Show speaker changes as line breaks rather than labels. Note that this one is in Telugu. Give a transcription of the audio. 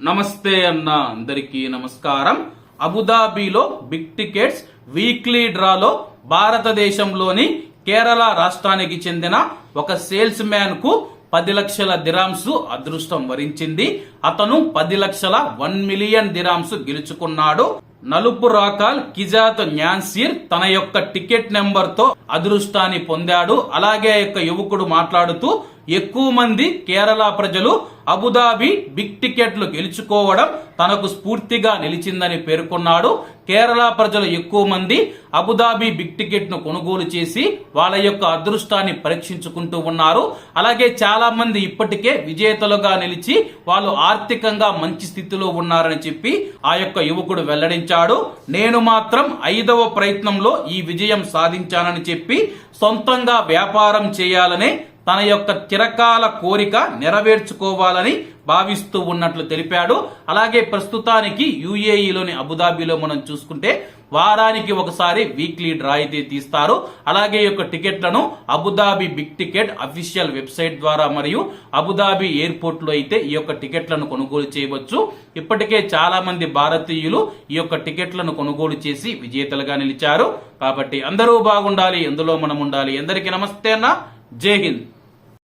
నమస్తే అన్న అందరికీ నమస్కారం. అబుదాబిలో బిగ్ టికెట్స్ వీక్లీ డ్రాలో భారతదేశంలోని కేరళ రాష్ట్రానికి చెందిన ఒక సేల్స్ మ్యాన్కు పది లక్షల దిరామ్స్ అదృష్టం వరించింది. అతను పది లక్షల వన్ మిలియన్ దిరామ్స్ గెలుచుకున్నాడు. నలుపు రాకాల్ కిజాత్ న్యాన్సీర్ తన యొక్క టికెట్ నెంబర్తో అదృష్టాన్ని పొందాడు. అలాగే ఆ యొక్క యువకుడు మాట్లాడుతూ ఎక్కువ మంది కేరళ ప్రజలు అబుదాబి బిగ్ టికెట్లు గెలుచుకోవడం తనకు స్ఫూర్తిగా నిలిచిందని పేర్కొన్నాడు. కేరళ ప్రజలు ఎక్కువ మంది అబుదాబి బిగ్ టికెట్ను కొనుగోలు చేసి వాళ్ళ యొక్క అదృష్టాన్ని పరీక్షించుకుంటూ ఉన్నారు. అలాగే చాలా మంది ఇప్పటికే విజేతలుగా నిలిచి వాళ్ళు ఆర్థికంగా మంచి స్థితిలో ఉన్నారని చెప్పి ఆ యొక్క యువకుడు వెల్లడించాడు. నేను మాత్రం ఐదవ ప్రయత్నంలో ఈ విజయం సాధించానని చెప్పి సొంతంగా వ్యాపారం చేయాలనే తన యొక్క చిరకాల కోరిక నెరవేర్చుకోవాలని భావిస్తూ ఉన్నట్లు తెలిపాడు. అలాగే ప్రస్తుతానికి యుఏఈలోని అబుదాబిలో మనం చూసుకుంటే వారానికి ఒకసారి వీక్లీ డ్రా అయితే తీస్తారు. అలాగే ఈ యొక్క టికెట్లను Abu Dhabi big ticket official website ద్వారా మరియు అబుదాబి ఎయిర్పోర్ట్లో అయితే ఈ యొక్క టికెట్లను కొనుగోలు చేయవచ్చు. ఇప్పటికే చాలా మంది భారతీయులు ఈ యొక్క టికెట్లను కొనుగోలు చేసి విజేతలుగా నిలిచారు. కాబట్టి అందరూ బాగుండాలి ఎందులో మనం ఉండాలి. అందరికీ నమస్తే అన్న. జై హింద్.